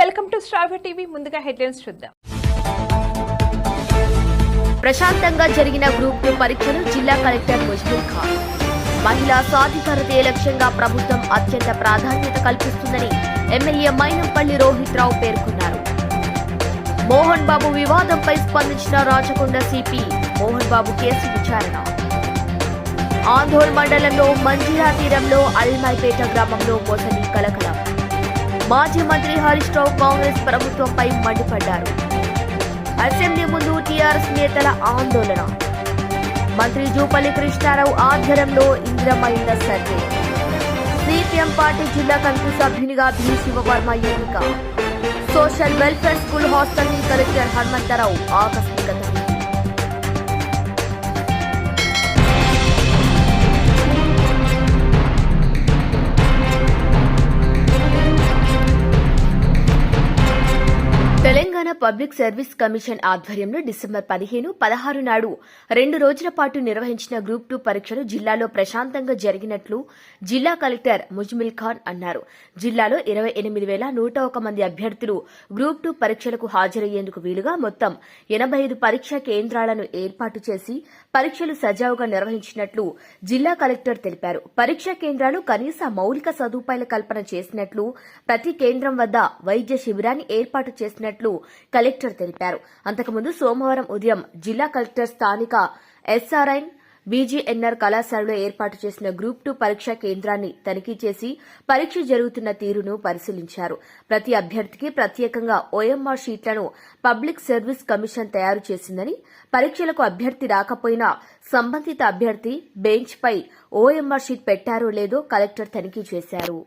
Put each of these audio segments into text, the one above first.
Welcome to Shravya TV. ముందుగా headlines చూద్దాం. ప్రశాంతంగా జరిగిన గ్రూప్ టూ పరీక్షలు జిల్లా కలెక్టర్ ముజ్బుల్ ఖాన్. మహిళా సాధికారతే లక్ష్యంగా ప్రభుత్వం అత్యంత ప్రాధాన్యత కల్పిస్తుందని ఎమ్మెల్యే మైనంపల్లి రోహిత్ రావు పేర్కొన్నారు. మోహన్ బాబు వివాదంపై స్పందించిన రాచకొండ సిపి మోహన్ బాబు కేసు విచారణ. ఆందోళ్ మండలంలో మంజిరా తీరంలో అల్మైపేట గ్రామంలో మోసని కలకలం. మాజీ మంత్రి హరీష్ రావు కాంగ్రెస్ ప్రభుత్వంపై మండిపడ్డారు. అసెంబ్లీ ముందు టీఆర్ఎస్ నేతల ఆందోళన. మంత్రి జూపల్లి కృష్ణారావు ఆధ్వర్యంలో ఇంద్రమైంద సర్వే. సిపిఎం పార్టీ జిల్లా కమిటీ సభ్యునిగా బి. శివవర్మ ఎన్నిక. సోషల్ వెల్ఫేర్ స్కూల్ హాస్టల్ని కలెక్టర్ హనుమంతరావు ఆకస్మికత పబ్లిక్ సర్వీస్ కమిషన్ ఆధ్వర్యంలో డిసెంబర్ పదిహేను పదహారు నాడు రెండు రోజుల పాటు నిర్వహించిన గ్రూప్ టూ పరీక్షలు జిల్లాలో ప్రశాంతంగా జరిగినట్లు జిల్లా కలెక్టర్ ముజ్మిల్ ఖాన్ అన్నారు. జిల్లాలో ఇరవై ఎనిమిది వేల నూట ఒక మంది అభ్యర్థులు గ్రూప్ టూ పరీక్షలకు హాజరయ్యేందుకు వీలుగా మొత్తం ఎనబై ఐదు పరీక్షా కేంద్రాలను ఏర్పాటు చేసి పరీక్షలు సజావుగా నిర్వహించినట్లు జిల్లా కలెక్టర్ తెలిపారు. పరీక్షా కేంద్రాలు కనీస మౌలిక సదుపాయాల కల్పన చేసినట్లు ప్రతి కేంద్రం వద్ద వైద్య శిబిరాన్ని ఏర్పాటు చేసినట్లు కలెక్టర్ తెలిపారు. అంతకుముందు సోమవారం ఉదయం జిల్లా కలెక్టర్ స్థానిక ఎస్ఆర్ఐన్ బీజీఎన్ఆర్ కళాశాలలో ఏర్పాటు చేసిన గ్రూప్ టూ పరీక్షా కేంద్రాన్ని తనిఖీ చేసి పరీక్ష జరుగుతున్న తీరును పరిశీలించారు. ప్రతి అభ్యర్థికి ప్రత్యేకంగా ఓఎంఆర్ షీట్లను పబ్లిక్ సర్వీస్ కమిషన్ తయారు చేసిందని పరీక్షలకు అభ్యర్థి రాకపోయినా సంబంధిత అభ్యర్థి బెంచ్పై ఓఎంఆర్ షీట్ పెట్టారో లేదో కలెక్టర్ తనిఖీ చేశారు.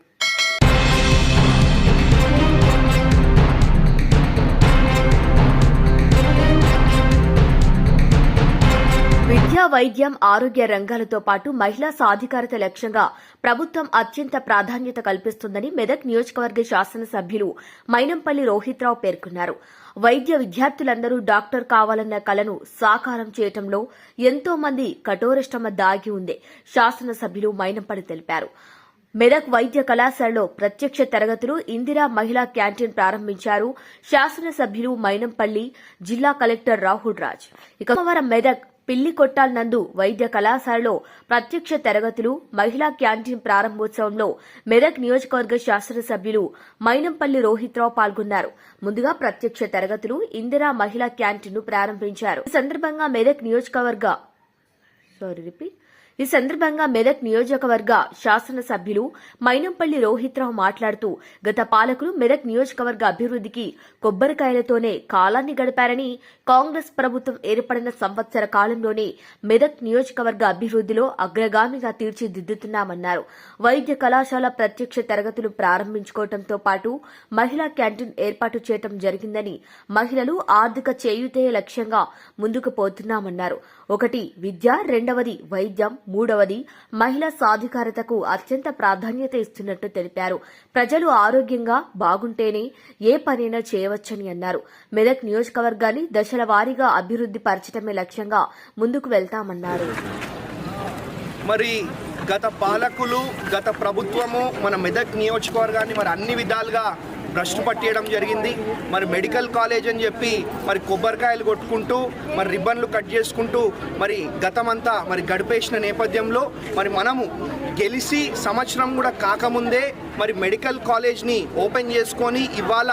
వైద్యం ఆరోగ్య రంగాలతో పాటు మహిళా సాధికారత లక్ష్యంగా ప్రభుత్వం అత్యంత ప్రాధాన్యత కల్పిస్తుందని మెదక్ నియోజకవర్గ శాసనసభ్యులు మైనంపల్లి రోహిత్రావు పేర్కొన్నారు. వైద్య విద్యార్థులందరూ డాక్టర్ కావాలన్న కలను సాకారం చేయటంలో ఎంతో మంది కఠోరశ్రమ దాగి ఉంది శాసనసభ్యులు మైనంపల్లి తెలిపారు. మెదక్ వైద్య కళాశాలలో ప్రత్యక్ష తరగతులు ఇందిరా మహిళా క్యాంటీన్ ప్రారంభించారు శాసనసభ్యులు మైనంపల్లి జిల్లా కలెక్టర్ రాహుల్ రాజ్. ఇక సోమవారం మెదక్ పిల్లి కొట్టాల్ నందు వైద్య కళాశాలలో ప్రత్యక్ష తరగతులు మహిళా క్యాంటీన్ ప్రారంభోత్సవంలో మెదక్ నియోజకవర్గ శాసనసభ్యులు మైనంపల్లి రోహిత్రావు పాల్గొన్నారు. ముందుగా ప్రత్యక్ష తరగతులు ఇందిరా మహిళా క్యాంటీన్ ప్రారంభించారు. ఈ సందర్భంగా మెదక్ నియోజకవర్గ సారీ రిపీట్ ఈ సందర్భంగా మెదక్ నియోజకవర్గ శాసనసభ్యులు మైనంపల్లి రోహిత్రావు మాట్లాడుతూ గత పాలకులు మెదక్ నియోజకవర్గ అభివృద్ధికి కొబ్బరికాయలతోనే కాలాన్ని గడిపారని కాంగ్రెస్ ప్రభుత్వం ఏర్పడిన సంవత్సర కాలంలోనే మెదక్ నియోజకవర్గ అభివృద్ధిలో అగ్రగామిగా తీర్చిదిద్దుతున్నామన్నారు. వైద్య కళాశాల ప్రత్యక్ష తరగతులు ప్రారంభించుకోవడంతో పాటు మహిళా క్యాంటీన్ ఏర్పాటు చేయడం జరిగిందని మహిళలు ఆర్థిక చేయుతే లక్ష్యంగా ముందుకు పోతున్నామన్నారు. ఒకటి విద్య రెండవది వైద్యం మూడవది మహిళా సాధికారతకు అత్యంత ప్రాధాన్యత ఇస్తున్నట్టు తెలిపారు. ప్రజలు ఆరోగ్యంగా బాగుంటేనే ఏ పనైనా చేయవచ్చని అన్నారు. మెదక్ నియోజకవర్గాన్ని దశల వారీగా అభివృద్ది పరచడమే లక్ష్యంగా ముందుకు వెళ్తామన్నారు. మరి గత పాలకులు గత ప్రభుత్వము మన మెదక్ నియోజకవర్గాన్ని మరి అన్ని విధాలుగా భ్రష్టు పట్టేయడం జరిగింది. మరి మెడికల్ కాలేజ్ అని చెప్పి మరి కొబ్బరికాయలు కొట్టుకుంటూ మరి రిబ్బన్లు కట్ చేసుకుంటూ మరి గతమంతా మరి గడిపేసిన నేపథ్యంలో మరి మనము గెలిచి సంవత్సరం కూడా కాకముందే మరి మెడికల్ కాలేజ్ని ఓపెన్ చేసుకొని ఇవాళ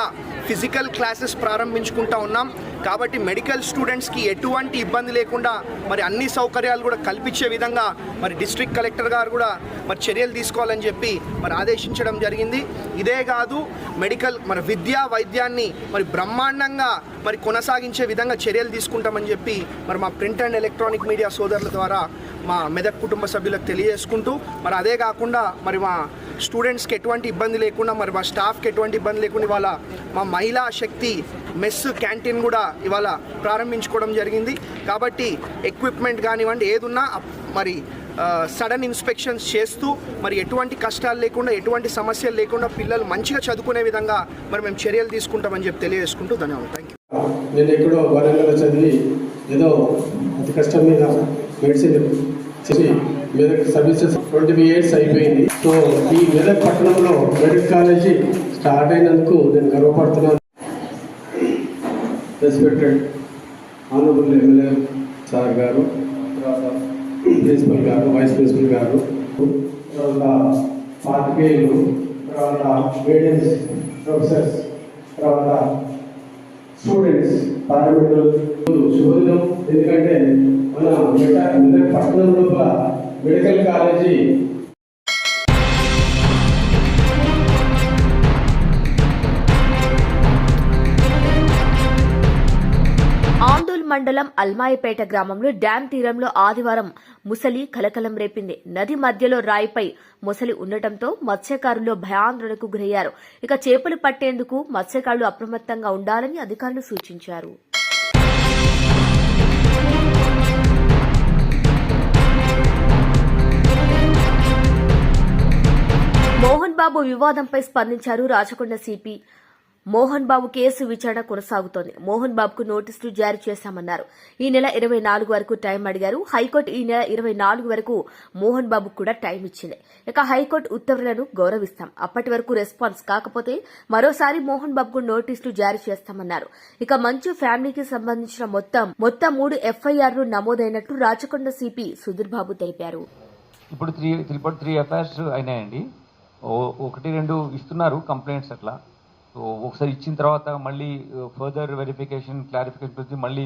ఫిజికల్ క్లాసెస్ ప్రారంభించుకుంటా ఉన్నాం. కాబట్టి మెడికల్ స్టూడెంట్స్కి ఎటువంటి ఇబ్బంది లేకుండా మరి అన్ని సౌకర్యాలు కూడా కల్పించే విధంగా మరి డిస్ట్రిక్ట్ కలెక్టర్ గారు కూడా మరి చర్యలు తీసుకోవాలని చెప్పి మరి ఆదేశించడం జరిగింది. ఇదే కాదు మెడికల్ మన విద్యా వైద్యాన్ని మరి బ్రహ్మాండంగా మరి కొనసాగించే విధంగా చర్యలు తీసుకుంటామని చెప్పి మరి మా ప్రింట్ అండ్ ఎలక్ట్రానిక్ మీడియా సోదరుల ద్వారా మా మెదక్ కుటుంబ సభ్యులకు తెలియజేసుకుంటూ మరి అదే కాకుండా మరి మా స్టూడెంట్స్కి ఎటువంటి ఇబ్బంది లేకుండా మరి మా స్టాఫ్కి ఎటువంటి ఇబ్బంది లేకుండా ఇవాళ మా మహిళా శక్తి మెస్ క్యాంటీన్ కూడా ఇవాళ ప్రారంభించుకోవడం జరిగింది. కాబట్టి ఎక్విప్మెంట్ కానివ్వండి ఏదున్నా మరి సడన్ ఇన్స్పెక్షన్స్ చేస్తూ మరి ఎటువంటి కష్టాలు లేకుండా ఎటువంటి సమస్యలు లేకుండా పిల్లలు మంచిగా చదువుకునే విధంగా మరి మేము చర్యలు తీసుకుంటామని చెప్పి తెలియజేసుకుంటూ ధన్యవాదాలు. థ్యాంక్ యూ నేను ఎక్కడో వరంగల్ చదివి ఏదో అతి కష్టం మీద మెడిసిన్ చేసి మెదక్ సర్వీసెస్ ట్వంటీ ఇయర్స్ అయిపోయింది. సో ఈ మెదక్ పట్టణంలో మెడికల్ కాలేజీ స్టార్ట్ అయినందుకు నేను గర్వపడుతున్నాను. రెస్పెక్టెడ్ ఆనరబుల్ ఎమ్మెల్యే సార్ గారు ప్రిన్సిపల్ గారు వైస్ ప్రిన్సిపల్ గారు తర్వాత పాతికేయులు తర్వాత గైడెన్స్ ప్రొఫెసర్స్ తర్వాత స్టూడెంట్స్ పారామెడికల్ శుభదినం ఎందుకంటే మన మెట- పట్టణం లోపల మెడికల్ కాలేజీ. మండలం అల్మాయిపేట గ్రామంలో డ్యాం తీరంలో ఆదివారం ముసలి కలకలం రేపింది. నది మధ్యలో రాయిపై ముసలి ఉండటంతో మత్స్యకారులు భయాందోళనకు గురయ్యారు. ఇక చేపలు పట్టేందుకు మత్స్యకారులు అప్రమత్తంగా ఉండాలని అధికారులు సూచించారు. మోహన్ బాబు వివాదంపై స్పందించారు రాచకొండ సిపి. మోహన్ బాబు కేసు విచారణ కొనసాగుతోంది. మోహన్ బాబుకు నోటీసులు జారీ చేశామన్నారు. ఈ నెల ఇరవై నాలుగు వరకు టైం అడిగారు. హైకోర్టు ఈ నెల ఇరవై నాలుగు వరకు మోహన్ బాబుకు కూడా టైం ఇచ్చింది. ఇక హైకోర్టు ఉత్తర్వులను గౌరవిస్తాం. అప్పటి వరకు రెస్పాన్స్ కాకపోతే మరోసారి మోహన్ బాబుకు నోటీసులు జారీ చేస్తామన్నారు. ఇక మంచు ఫ్యామిలీకి సంబంధించిన మొత్తం మొత్తం మూడు ఎఫ్ఐఆర్లు నమోదైనట్లు రాచకొండ సిపి సుధీర్ బాబు తెలిపారు. ఇప్పుడు త్రీ త్రీ త్రీ ఎఫ్ఐఆర్స్ అయినాయండి. ఒకటి రెండు ఇస్తున్నారు కంప్లైంట్స్ అట్లా. సో ఒకసారి ఇచ్చిన తర్వాత మళ్ళీ ఫర్దర్ వెరిఫికేషన్ క్లారిఫికేషన్ వచ్చి మళ్ళీ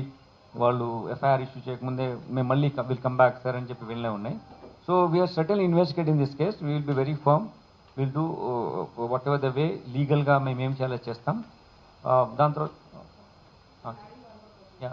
వాళ్ళు ఎఫ్ఐఆర్ ఇష్యూ చేయకముందే మేము మళ్ళీ విల్ కమ్ బ్యాక్ సార్ అని చెప్పి వెళ్ళే ఉన్నాయి. So we are certain investigate in this case will be very firm will do whatever the way లీగల్గా మేము ఏం చేయాలో చేస్తాం. దాని తర్వాత యా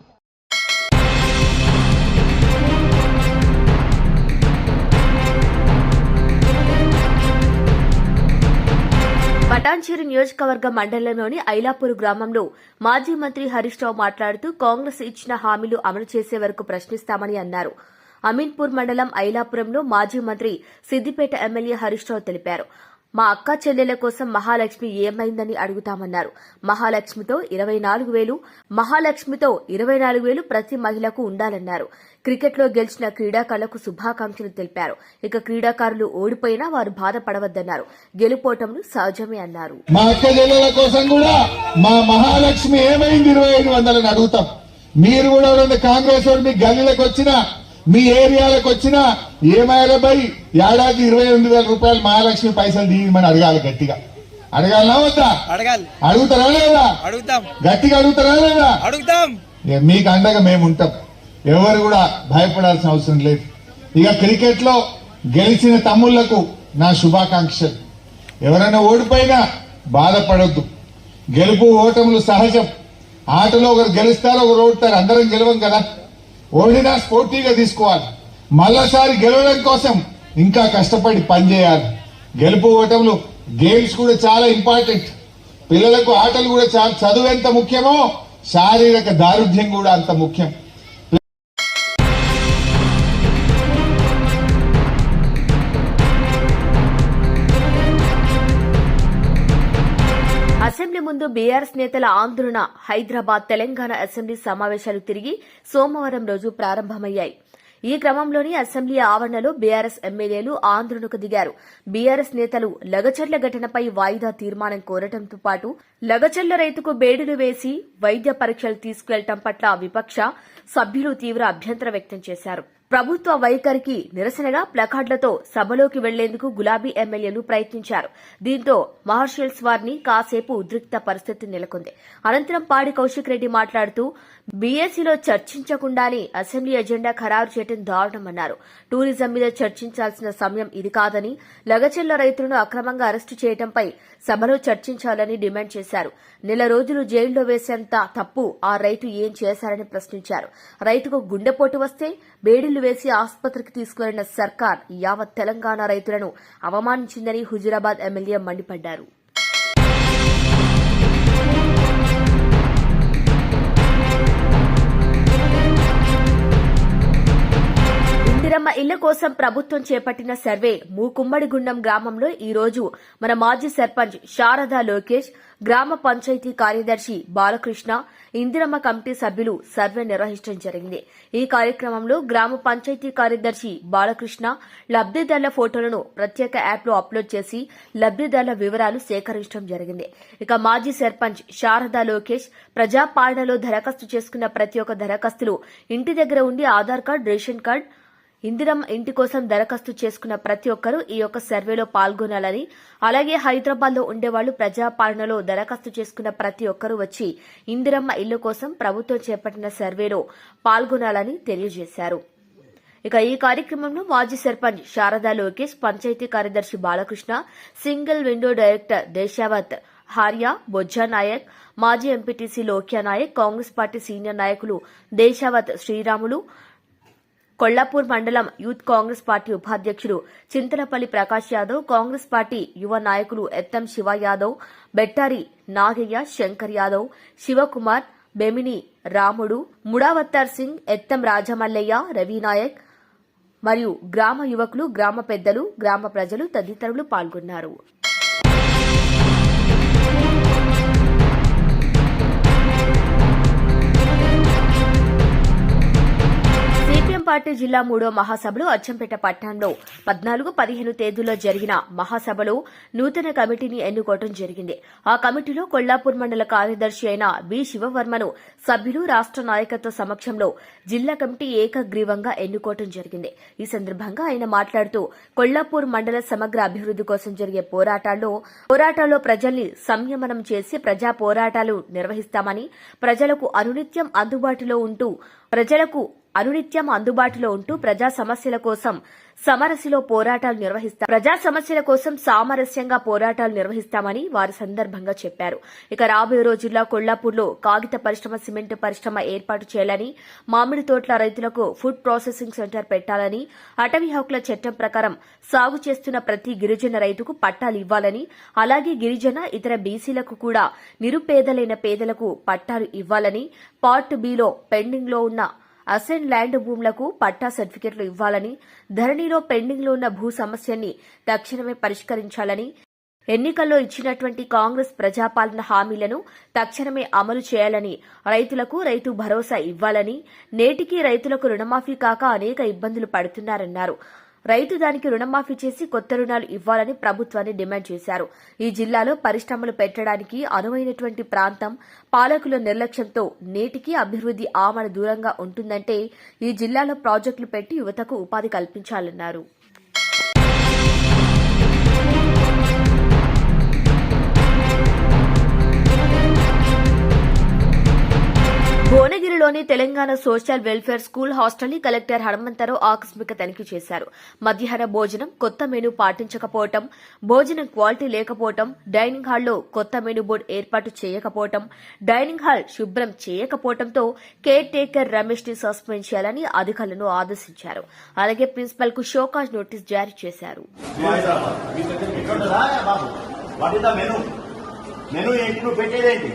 పటాన్చేరి నియోజకవర్గ మండలంలోని ఐలాపూర్ గ్రామంలో మాజీ మంత్రి హరీష్ రావు మాట్లాడుతూ కాంగ్రెస్ ఇచ్చిన హామీలు అమలు చేసే వరకు ప్రశ్నిస్తామని అన్నారు. అమీన్పూర్ మండలం ఐలాపురంలో మాజీ మంత్రి సిద్దిపేట ఎమ్మెల్యే హరీష్ రావు తెలిపారు. మా అక్క చెల్లెల కోసం మహాలక్ష్మి ఏమైందని అడుగుతామన్నారు. మహాలక్ష్మితో ఇరవై నాలుగు వేలు మహాలక్ష్మితో ఇరవై నాలుగు వేలు ప్రతి మహిళకు ఉండాలన్నారు. క్రికెట్లో గెలిచిన క్రీడాకారులకు శుభాకాంక్షలు తెలిపారు. ఇక క్రీడాకారులు ఓడిపోయినా వారు బాధపడవద్దన్నారు. గెలుపోటములు సహజమే అన్నారు. మా అక్క చెల్లెల కోసం కూడా మా మహాలక్ష్మి ఏమైంది ఇరవై ఐదు వందలని అడుగుతాం. మీరు కూడా కాంగ్రెస్ వాడు మీ గల్లీలకు వచ్చినా మీ ఏరియాలకు వచ్చినా ఏమైనా ఏడాది ఇరవై ఎనిమిది వేల రూపాయలు మహాలక్ష్మి పైసలు తీయమని అడగాలి గట్టిగా. అడగాలనా వద్దా? అడగాలి. అడుగుతారా లేదా? అడుగుతాం. గట్టిగా అడుగుతారా లేదా? అడుగుతాం. మీకు అండగా మేము ఉంటాం. ఎవరు కూడా భయపడాల్సిన అవసరం లేదు. ఇక క్రికెట్లో గెలిచిన తమ్ముళ్ళకు నా శుభాకాంక్షలు. ఎవరైనా ఓడిపోయినా బాధపడొద్దు. గెలుపు ఓటములు సహజం. ఆటలో ఒకరు గెలుస్తారు ఒకరు ఓడతారు. అందరం గెలవం కదా. ఓడినా స్పోర్టీగా తీసుకోవాలి. మళ్ళాసారి గెలవడం కోసం ఇంకా కష్టపడి పనిచేయాలి. గెలుపు ఓటములు గేమ్స్ కూడా చాలా ఇంపార్టెంట్. పిల్లలకు ఆటలు కూడా చాలా చదువు ఎంత ముఖ్యమో శారీరక దారుఢ్యం కూడా అంత ముఖ్యం. బీఆర్ఎస్ నేతల ఆందోళన హైదరాబాద్ తెలంగాణ అసెంబ్లీ సమావేశాలు తిరిగి సోమవారం రోజు ప్రారంభమయ్యాయి. ఈ క్రమంలోని అసెంబ్లీ ఆవరణలో బీఆర్ఎస్ ఎమ్మెల్యేలు ఆందోళనకు దిగారు. బీఆర్ఎస్ నేతలు లగచర్ల ఘటనపై వాయిదా తీర్మానం కోరటంతో పాటు లగచర్ల రైతుకు బేడులు వేసి వైద్య పరీక్షలు తీసుకెళ్ళటం పట్ల విపక్ష సభ్యులు తీవ్ర అభ్యంతరం వ్యక్తం చేశారు. ప్రభుత్వ వైఖరికి నిరసనగా ప్లకార్డులతో సభలోకి వెళ్ళేందుకు గులాబీ ఎమ్మెల్యేలు ప్రయత్నించారు. దీంతో మహర్షల్స్ వారిని కాసేపు ఉద్రిక్త పరిస్థితి నెలకొంది. అనంతరం పాడి కౌశిక్ రెడ్డి మాట్లాడుతూ బీఎస్సీలో చర్చించకుండానే అసెంబ్లీ ఎజెండా ఖరారు చేయడం దారుణమన్నారు. టూరిజం మీద చర్చించాల్సిన సమయం ఇది కాదని లగచెల్ల రైతులను అక్రమంగా అరెస్టు చేయడంపై సభలో చర్చించాలని డిమాండ్ చేశారు. నెల రోజులు జైల్లో వేసేంత తప్పు ఆ రైతు ఏం చేశారని ప్రశ్నించారు. రైతుకు గుండెపోటు వస్తే బేడీలు వేసి ఆసుపత్రికి తీసుకువెళ్ళిన సర్కార్ యావత్ తెలంగాణ రైతులను అవమానించిందని హుజురాబాద్ ఎమ్మెల్యే మండిపడ్డారు. ఇందిరమ్మ ఇళ్ళ కోసం ప్రభుత్వం చేపట్టిన సర్వే మూకుమ్మడిగుండం గ్రామంలో ఈ రోజు మన మాజీ సర్పంచ్ శారదా లోకేష్ గ్రామ పంచాయతీ కార్యదర్శి బాలకృష్ణ ఇందిరమ్మ కమిటీ సభ్యులు సర్వే నిర్వహించడం జరిగింది. ఈ కార్యక్రమంలో గ్రామ పంచాయతీ కార్యదర్శి బాలకృష్ణ లబ్దిదారుల ఫోటోలను ప్రత్యేక యాప్లో అప్లోడ్ చేసి లబ్దిదారుల వివరాలు సేకరించడం జరిగింది. ఇక మాజీ సర్పంచ్ శారదా లోకేష్ ప్రజాపాలనలో దరఖాస్తు చేసుకున్న ప్రతి ఒక్క దరఖాస్తులు ఇంటి దగ్గర ఉండి Aadhaar card ration card Indiramma ఇంటి కోసం దరఖాస్తు చేసుకున్న ప్రతి ఒక్కరూ ఈ యొక్క సర్వేలో పాల్గొనాలని అలాగే హైదరాబాద్లో ఉండేవాళ్ళు ప్రజాపాలనలో దరఖాస్తు చేసుకున్న ప్రతి ఒక్కరూ వచ్చి ఇందిరమ్మ ఇల్లు కోసం ప్రభుత్వం చేపట్టిన సర్వేలో పాల్గొనాలని తెలియజేశారు. ఇక ఈ కార్యక్రమంలో మాజీ సర్పంచ్ శారదా లోకేష్ పంచాయతీ కార్యదర్శి Balakrishna single window director Deshavath Harya Bojja Naik మాజీ MPTC Lokya Naik Congress party senior నాయకులు దేశావత్ శ్రీరాములు కొల్లాపూర్ మండలం యూత్ కాంగ్రెస్ పార్టీ ఉపాధ్యక్షుడు చింతలపల్లి ప్రకాష్ యాదవ్ కాంగ్రెస్ పార్టీ యువ నాయకులు ఎత్తం శివ యాదవ్ బెట్టారి నాగయ్య శంకర్ యాదవ్ శివకుమార్ బెమిని రాముడు ముడావత్తార్ సింగ్ ఎత్తం రాజమల్లయ్య రవినాయక్ మరియు గ్రామ యువకులు గ్రామ పెద్దలు గ్రామ ప్రజలు తదితరులు పాల్గొన్నారు. పార్టీ జిల్లా మూడో మహాసభలో అచ్చంపేట పట్టణంలో పద్నాలుగు పదిహేను తేదీల్లో జరిగిన మహాసభలో నూతన కమిటీని ఎన్నుకోవడం జరిగింది. ఆ కమిటీలో కొల్లాపూర్ మండల కార్యదర్శి అయిన బి శివవర్మను సభ్యులు రాష్ట నాయకత్వ సమక్షంలో జిల్లా కమిటీ ఏకగ్రీవంగా ఎన్నుకోవడం జరిగింది. ఈ సందర్భంగా ఆయన మాట్లాడుతూ కొల్లాపూర్ మండల సమగ్ర అభివృద్ది కోసం జరిగే పోరాటాల్లో పోరాటాల్లో ప్రజల్ని సంయమనం చేసి ప్రజా పోరాటాలు నిర్వహిస్తామని ప్రజలకు అనునిత్యం అందుబాటులో ఉంటూ ప్రజలకు అనునిత్యం అందుబాటులో ఉంటూ ప్రజా సమస్యల కోసం సమరస్యలో పోరాటాలు నిర్వహిస్తా ప్రజా సమస్యల కోసం సామరస్యంగా పోరాటాలు నిర్వహిస్తామని వారి సందర్భంగా చెప్పారు. ఇక రాబోయే రోజుల్లో కొల్లాపూర్లో కాగిత పరిశ్రమ సిమెంట్ పరిశ్రమ ఏర్పాటు చేయాలని మామిడి తోట్ల రైతులకు ఫుడ్ ప్రాసెసింగ్ సెంటర్ పెట్టాలని అటవీ హక్కుల చట్టం ప్రకారం సాగు చేస్తున్న ప్రతి గిరిజన రైతుకు పట్టాలు ఇవ్వాలని అలాగే గిరిజన ఇతర బీసీలకు కూడా నిరుపేదలైన పేదలకు పట్టాలు ఇవ్వాలని పార్ట్ బిలో పెండింగ్లో ఉన్న అసెన్ ల్యాండ్ భూములకు పట్టా సర్టిఫికెట్లు ఇవ్వాలని ధరణిలో పెండింగ్లో ఉన్న భూ సమస్యని తక్షణమే పరిష్కరించాలని ఎన్నికల్లో ఇచ్చినటువంటి కాంగ్రెస్ ప్రజాపాలన హామీలను తక్షణమే అమలు చేయాలని రైతులకు రైతు భరోసా ఇవ్వాలని నేటికి రైతులకు రుణమాఫీ కాక అనేక ఇబ్బందులు పడుతున్నారన్నారు. రైతు దానికి రుణమాఫీ చేసి కొత్త రుణాలు ఇవ్వాలని ప్రభుత్వాన్ని డిమాండ్ చేశారు. ఈ జిల్లాలో పరిశ్రమలు పెట్టడానికి అనువైనటువంటి ప్రాంతం పాలకుల నిర్లక్ష్యంతో నేటికి అభివృద్ది ఆమడ దూరంగా ఉంటుందంటే ఈ జిల్లాలో ప్రాజెక్టులు పెట్టి యువతకు ఉపాధి కల్పించాలన్నారు. భువనగిరిలోని తెలంగాణ సోషల్ వెల్ఫేర్ స్కూల్ హాస్టల్ని కలెక్టర్ హనుమంతరావు ఆకస్మిక తనిఖీ చేశారు. మధ్యాహ్న భోజనం కొత్త మెనూ పాటించకపోవటం భోజనం క్వాలిటీ లేకపోవటం డైనింగ్ హాల్లో కొత్త మెనూ బోర్డు ఏర్పాటు చేయకపోవటం డైనింగ్ హాల్ శుభ్రం చేయకపోవటంతో కేర్ టేకర్ రమేష్ని సస్పెండ్ చేయాలని అధికారులను ఆదేశించారు. అలాగే ప్రిన్సిపల్కు షోకాజ్ నోటీస్ జారీ చేశారు. మెను? మెను ఏంటి? నువ్వు పెట్టేదేంటి?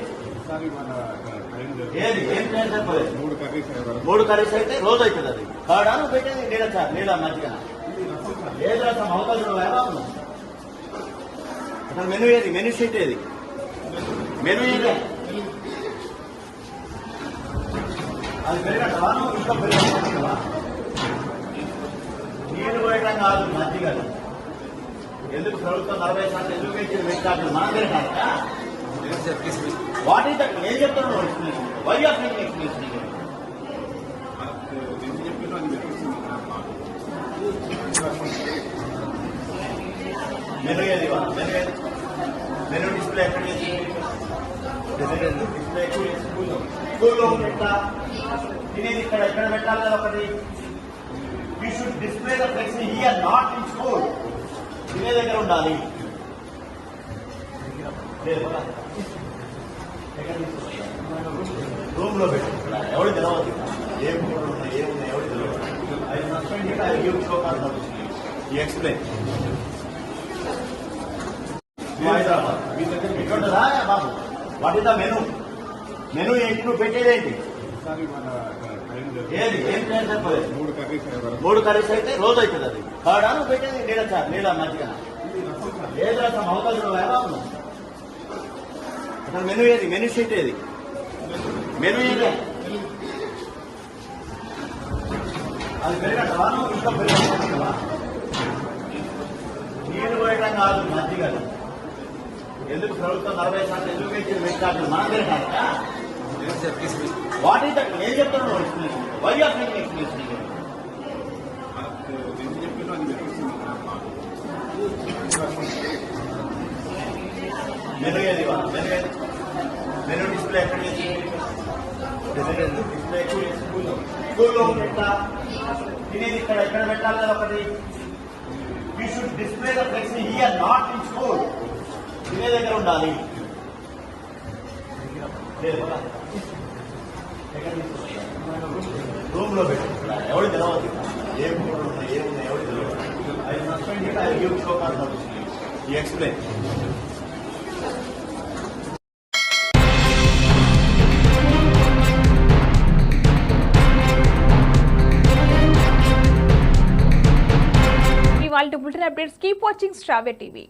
ఏది? ఏం ప్లాన్ సరిపోలేదు మూడు కర్రీస్ అయితే రోజు అవుతుంది అది. కాడా? నువ్వు పెట్టేది నీళ్ళ సార్ లేదు అసలు అవకాశం ఎలా ఉంది అసలు మెను ఏది? మెను షీట్ ఏది? మెను ఏది అది పెరిగట్టవా నువ్వు ఇంట్లో పెరిగట్టవా నీళ్ళు పోయటం కాదు మజ్జిగ ఎందుకు ప్రభుత్వం నలభై శాతం ఎందుకు పెంచింది పెట్టాలి మనం తిరగాలరా వాట్ ఈస్ దట్ ఏం Why you are saying next news media? मैंने ये दिवा मैंने मैंने डिस्प्ले करी है डिस्प्ले डिस्प्ले करी है, स्कूल स्कूल लोग बैठा इन्हें दिखा रहा है बैठा लगा पड़ी we should display the flexi here, not in school. इन्हें देखकर उन्नाली देखो ना देखो రూమ్లో పెట్టు ఎవరు తెలవదు. ఏం ఫోటోలు ఉన్నాయి ఏమున్నాయి ఎవరు తెలియదు ఐ సస్పెండ్ ఈ ఎక్స్ప్లెయిన్. హైదరాబాద్. మీ దగ్గర పెట్టుంటుందా బాబు. What is the menu? Menu ఏంటి? నువ్వు పెట్టేదేంటి ఏది? ఏం ప్లాన్ చెప్పలేదు మూడు కర్రీస్ అయితే రోజు అవుతుంది అది. కాడా? నువ్వు పెట్టేది నీడ సార్ నీడ మధ్యగా ఏది రసం? అవకాశం బాబు? అసలు మెను ఏది? మెను షీట్ ఏది? మెను ఏది అది పెరగటవా నువ్వు ఇంకా పెరగటవా నీళ్ళు పోయటం కాదు మధ్యగా ఎందుకు ప్రభుత్వం నలభై శాతం ఎందుకు ఇచ్చింది వెంకటాచలం మనం తిరగాక వాట్ ఈస్ దట్ నేను చెప్తున్నాను explanation why are making explanation menu ఏది ఇవాళ? మెను ఏది మెను డిస్ప్లే ఎక్కడ చేసింది డిస్ప్లే స్కూల్లో స్కూల్లో పెట్టా తినేది ఇక్కడ ఎక్కడ పెట్టాలి కదా ఒకటి you should display the flexi here not in school తినే దగ్గర ఉండాలి రూమ్లో పెట్టు ఎవరు తెలవదు ఏం ఫోటోలు ఉన్నాయి ఏమున్నాయి ఎవరు తెలియదు I suspend I give show cause ఈ explain updates keep watching Shravya TV